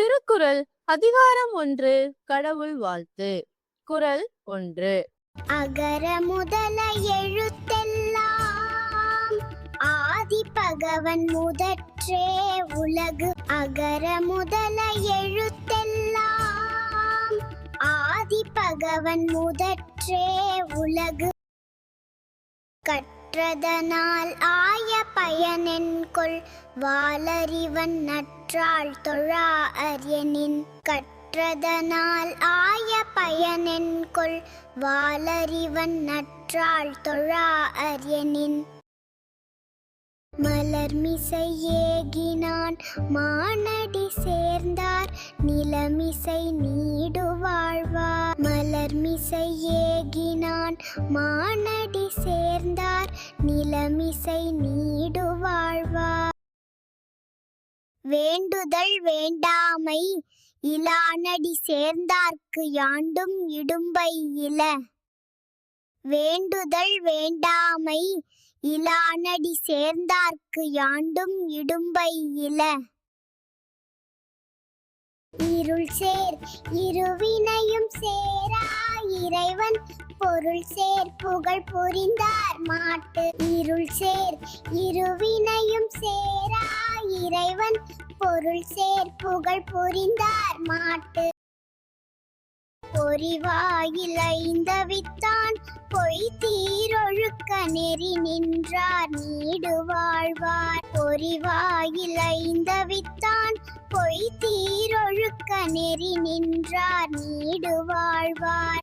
திருக்குறள் அதிகாரம் ஒன்று கடவுள் வாழ்த்து. குறள் ஒன்று. அகர முதல எழுத்தெல்லாம் ஆதி பகவன் முதற்றே உலகு. அகர முதல எழுத்தெல்லாம் ஆதி பகவன் முதற்றே உலகு. கற்றதனால் ஆய பயனென்கொள் வாளறிவன் நற்றாள் தொழா அரியனின். கற்றதனால் ஆய பயனென்கொள் வாளறிவன் நற்றாள் தொழா அரியனின். மலர்மிசை ஏகினான் மானடி சேர்ந்தார் நிலமிசை நீடு வாழ்வார். மலர்மிசை ஏகினான் மானடி சேர்ந்தார் நிலமிசை நீடு வாழ்வார். வேண்டுதல் வேண்டாமை இலானடி சேர்ந்தார்க்கு யாண்டும் இடும்பை இல. வேண்டுதல் வேண்டாமை இலானடி சேர்ந்தார்க்கு யாண்டும் இடும்பை இல. பொருள் சேர் இருவினையும் சேரா. இறைவன் பொருள் சேர் புகழ் புரிந்தார். மாட்டு இருள் சேர் இருவினையும் சேரா. இறைவன் பொருள் சேர் புகழ் புரிந்தார். மாட்டு பொறிவாயில் ஐந்தவித்தான். பொய் தீரொழுக்க நெறி நின்றார். நீடு வாழ்வார். பொறிவாயில் ஐந்தவித்தான். பொய் தீ நெறி நின்றார் நீடு வாழ்வார்.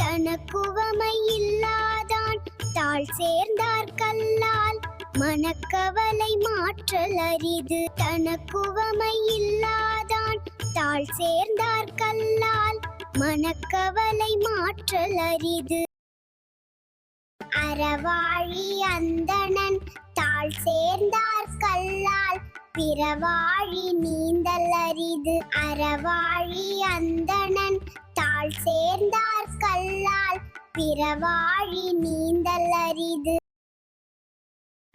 தனக்குவமை இல்லாதான் தாழ் சேர்ந்தார் கல்லால். மனக்கவலை மாற்றல் அரிது. தனக்குவமை இல்லாதான் தாழ் சேர்ந்தார் கல்லால். மனக்கவலை மாற்றல் அரிது. அறவாழி அந்தணன் தாழ் சேர்ந்தார் பிறவாழி நீந்தல் அரிது. அறவாழி அந்தணன் தாழ் சேர்ந்தார் கல்லால். பிறவாழி நீந்தல் அரிது.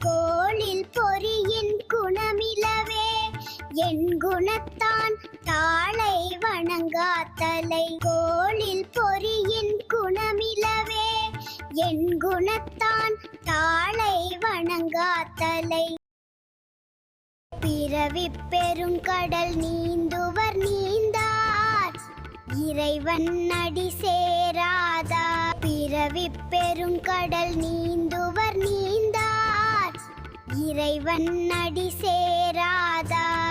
கோளில் பொறியின் குணமிலவே. என் குணத்தான் தாளை வணங்காத்தலை. கோளில் பொறியின் குணமிலவே. என் குணத்தான் தாளை வணங்காத்தலை. பிறவி பெருங்கடல் நீந்துவர் நீந்தார். இறைவன் அடி சேராதா. பிறவி பெருங்கடல் நீந்துவர் நீந்தார். இறைவன் அடி சேராதா.